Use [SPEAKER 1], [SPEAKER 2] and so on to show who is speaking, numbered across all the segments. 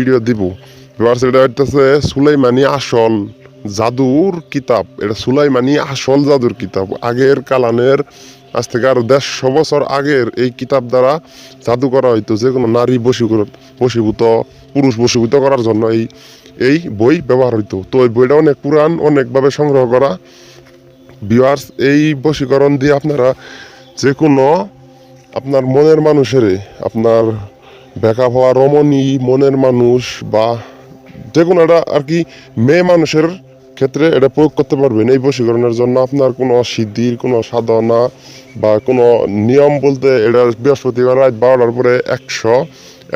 [SPEAKER 1] Video দিব। Viewers এটা হইতেছে সুলাইমানি আসল জাদুর কিতাব। এটা সুলাইমানি আসল জাদুর কিতাব। আগের কালানের, আজ থেকে আরও দেড়শো বছর আগের এই কিতাব দ্বারা জাদু করা হইতো যে কোনো নারী বশীকরণ বশীভূত পুরুষ বশীভূত করার জন্য এই এই বই ব্যবহার হইতো। তো এই বইটা অনেক পুরান অনেকভাবে সংগ্রহ করা। ভিউয়ার্স এই বশীকরণ দিয়ে আপনারা যে কোনো আপনার মনের মানুষের, আপনার বেকা হওয়া রমণী, মনের মানুষ বা যে কোনো একটা আর কি মেয়ে মানুষের ক্ষেত্রে এটা প্রয়োগ করতে পারবেন এই বশীকরণের জন্য। আপনার কোনো সিদ্ধির, কোনো সাধনা বা কোনো নিয়ম বলতে এটা বৃহস্পতিবার রাত বারোটার পরে একশো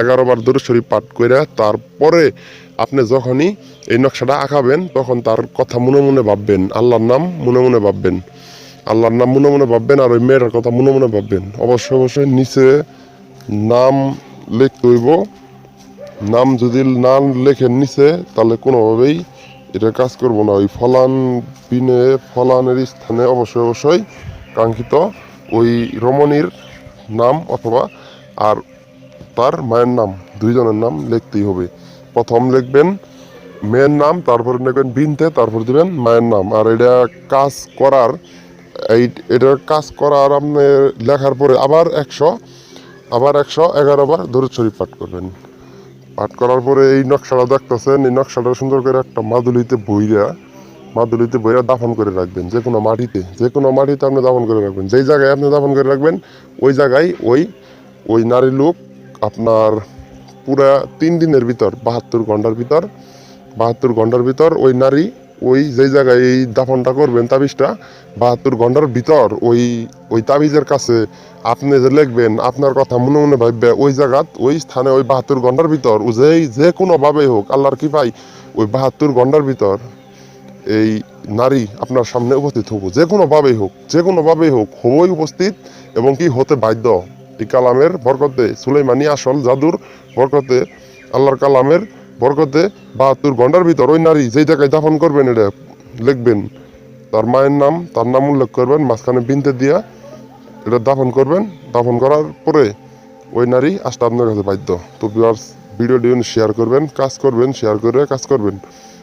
[SPEAKER 1] এগারো বার দূরে শরীফ পাঠ করে তারপরে আপনি যখনই এই নকশাটা আঁকাবেন, তখন তার কথা মনে মনে ভাববেন। আল্লাহর নাম মনে মনে ভাববেন। আল্লাহর নাম মনে মনে ভাববেন আর ওই মেয়েটার কথা মনে মনে ভাববেন। অবশ্যই অবশ্যই নিচে নাম লিখতে হইব। নাম যদি না লেখেন নিচে তাহলে কোনোভাবেই এটা কাজ করব না। ওই ফলান পিনে ফলানের স্থানে অবশ্যই অবশ্যই কাঙ্ক্ষিত ওই রমণীর নাম অথবা আর তার মায়ের নাম, দুইজনের নাম লিখতেই হবে। প্রথম লিখবেন মেয়ের নাম, তারপর লিখবেন বিনতে, তারপর দিবেন মায়ের নাম। আর এটা কাজ করার, এই এটার কাজ করার আপনি লেখার পরে আবার একশো আবার একশো এগারো বার দরুদ শরীফ পাঠ করবেন। পাঠ করার পরে এই নকশাটা দেখতেছেন, এই নকশাটা সুন্দর করে একটা মাদুলিতে বইরা মাদুলিতে বইরা দাফন করে রাখবেন, যে কোনো মাটিতে, যে কোনো মাটিতে আপনি দাফন করে রাখবেন। যেই জায়গায় আপনি দাফন করে রাখবেন, ওই জায়গায় ওই ওই নারী লোক আপনার পুরা তিন দিনের ভিতর, বাহাত্তর ঘণ্টার ভিতর, বাহাত্তর ঘণ্টার ভিতর ওই নারী ওই যেই জায়গায় এই দাফনটা করবেন তাবিজটা, বাহাত্তর ঘণ্টার ভিতর ওই ওই তাবিজের কাছে আপনি যে লিখবেন, আপনার কথা মনে মনে ভাববে, ওই জায়গাত, ওই স্থানে ওই বাহাত্তর ঘণ্টার ভিতর যেই যে কোনোভাবেই হোক, আল্লাহর কি পাই ওই বাহাত্তর ঘণ্টার ভিতর এই নারী আপনার সামনে উপস্থিত হব। যে কোনোভাবেই হোক, যে কোনোভাবেই হোক, হবই উপস্থিত এবং কি হতে বাধ্য। এই কালামের বরকতে সুলেমানি আসল জাদুর বরকতে আল্লাহর কালামের বরকতে বাহাত্তর ঘণ্টার ভিতর ওই নারী যেই জায়গায় দাফন করবেন, এটা লিখবেন। তার মায়ের নাম, তার নাম উল্লেখ করবেন, মাঝখানে বিনতে দিয়া এটা দাফন করবেন। দাফন করার পরে ওই নারী আসতে আপনার কাছে বাধ্য। তো ভিউয়ার্স ভিডিও ডিউন শেয়ার করবেন, কাজ করবেন শেয়ার করে কাজ করবেন।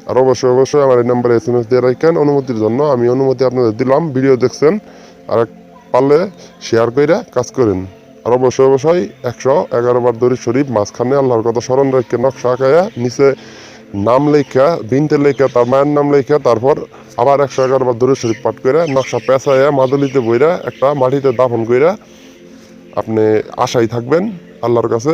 [SPEAKER 1] আর অবশ্যই অবশ্যই আমার এই নাম্বারে এস এম এস দিয়ে রাখেন। অনুমতির জন্য আমি অনুমতি আপনাদের দিলাম। ভিডিও দেখছেন, আর পারলে শেয়ার করে কাজ করেন। আর অবশ্যই অবশ্যই একশো এগারো বার শরীফ মাঝখানে আল্লাহর কথা স্মরণ রেখে নকশা আঁকায়া নিচে নাম লেখা বিনতে লেখা তার মায়ের নাম লেখা তারপর আবার একশো এগারো বার শরীফ পাঠ করে নকশা পেঁচাইয়া মাদুলিতে বইরা একটা মাটিতে দাফন কইরা আপনি আশাই থাকবেন আল্লাহর কাছে।